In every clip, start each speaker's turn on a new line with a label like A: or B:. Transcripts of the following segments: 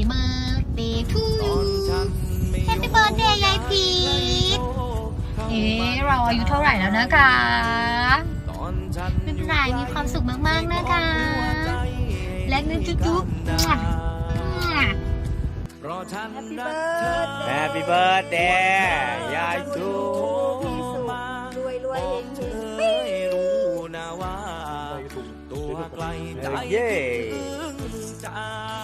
A: Happy birthday to you Happy birthday ยายพีทเอ๊ะเราอายุเท่าไหร่แล้วนะคะไม่เป็นไรมีความสุขมากๆนะคะและนึกจุ๊บๆมั่วมั่ว
B: แฮปปี้เบิร์ดเดย์ยายสู
C: เย้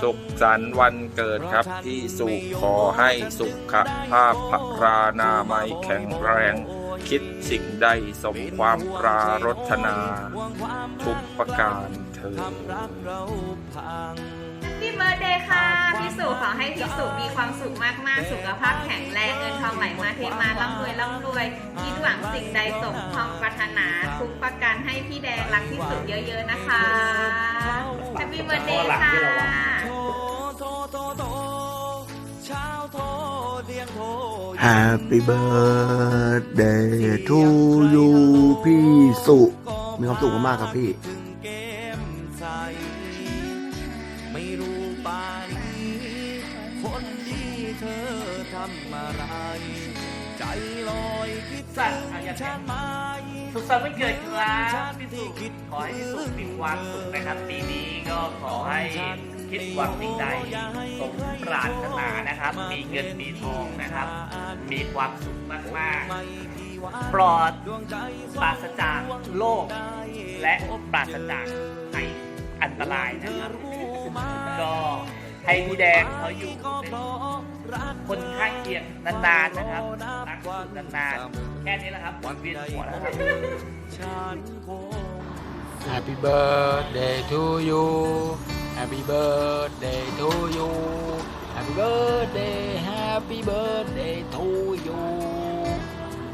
D: สุขสันต์วันเกิดครับพี่สุขอให้สุขภาพพรานามัยแข็งแรง คิดสิ่งใดสมความปรารถนา ทุกประการเธอ
E: อให้พี่สุมีความสุขมากๆ สุขภาพแข็งแรงเงินทองไหลมาเทมาร่ำรวยร่ำรวยคิดหวังสิ่งใดสมความปรารถนาทุกประการให้พี่แดงรักที่สุดเยอะๆนะคะแฮปปี้เบิร์ดเดย์ค่ะ
F: Happy birthday to you พี่สุ มีความสุขมากๆครับพี่
G: ไม่รู้ป่านนี้คนดี เธอทำอะไร ใจลอยคิดถึงฉันไหม
H: สุขสันต์วันเกิดครับพี่สุขอให้พี่สุมีความสุขนะครับปีนี้ก็ขอให้คิดหวังสิ่งใดสมปรารถนานะครับ มีเงินมีทองนะครับ มีความสุขมากๆ ปลอดปราศจากโรคและปราศจากภัยอันตรายนะครับ ก็ให้พี่แดงเขาอยู่เป็น คนข้างเคียงนานๆนะครับรักสุดนานๆแค่นี้แหละครับเวียนหัวแล้วครับ
I: Happy birthday to you Happy birthday to you Happy birthday Happy birthday to you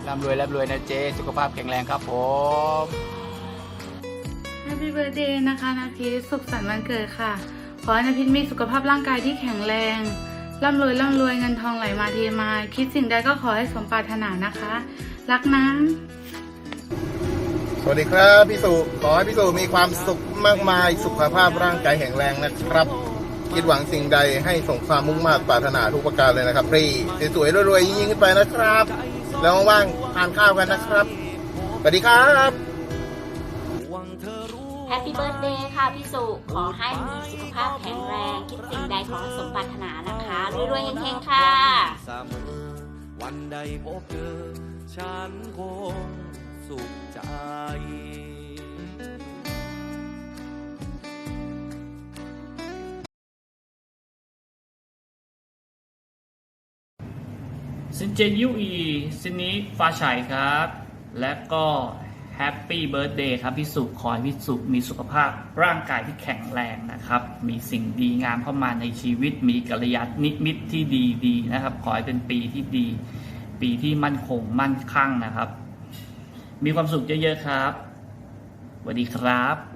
I: ร่ำรวยร่ำรวยนะเจ สุขภาพแข็งแรงครับผม
J: แฮปปี้เบิร์ดเดย์นะคะนาพิษสุขสันต์วันเกิดค่ะ ขอให้นาพิษมีสุขภาพร่างกายที่แข็งแรง ร่ำรวยร่ำรวยเงินทองไหลมาเทมา คิดสิ่งใดก็ขอให้สมปรารถนานะคะ รักนะ
F: สวัสดีครับพี่สุขอให้พี่สุมีความสุขมากมาย สุขภาพร่างกายแข็งแรงนะครับ คิดหวังสิ่งใดให้สงความมุ่งมา่ปรารถนาทุกประการเลยนะครับพี่สวยๆรวยๆยิ่งขึ้นไปนะครับ แล้วว่างๆทานข้าวกันนะครับสวัสดีครับ
C: แฮปปี้เบิร์ดเดย์ค่ะพี่สุขอให้มีสุขภาพแข็งแรง คิดสิ่งใดขอให้สมปรารถนานะคะรวยๆเฮงๆ ค่ะ
G: วันใดพบเจอฉันคงสุขใจ
H: ซินเจยูอีซินนี้ฟ้าฉายครับ และก็ แฮปปี้เบิร์ดเดย์ครับพี่สุขอให้พี่สุมีสุขภาพร่างกายที่แข็งแรงนะครับ มีสิ่งดีงามเข้ามาในชีวิต มีกัลยาณมิตรที่ดีดีๆนะครับ ขอให้เป็นปีที่ดี ปีที่มั่นคงมั่นคั่งนะครับ มีความสุขเยอะๆครับสวัสดีครับ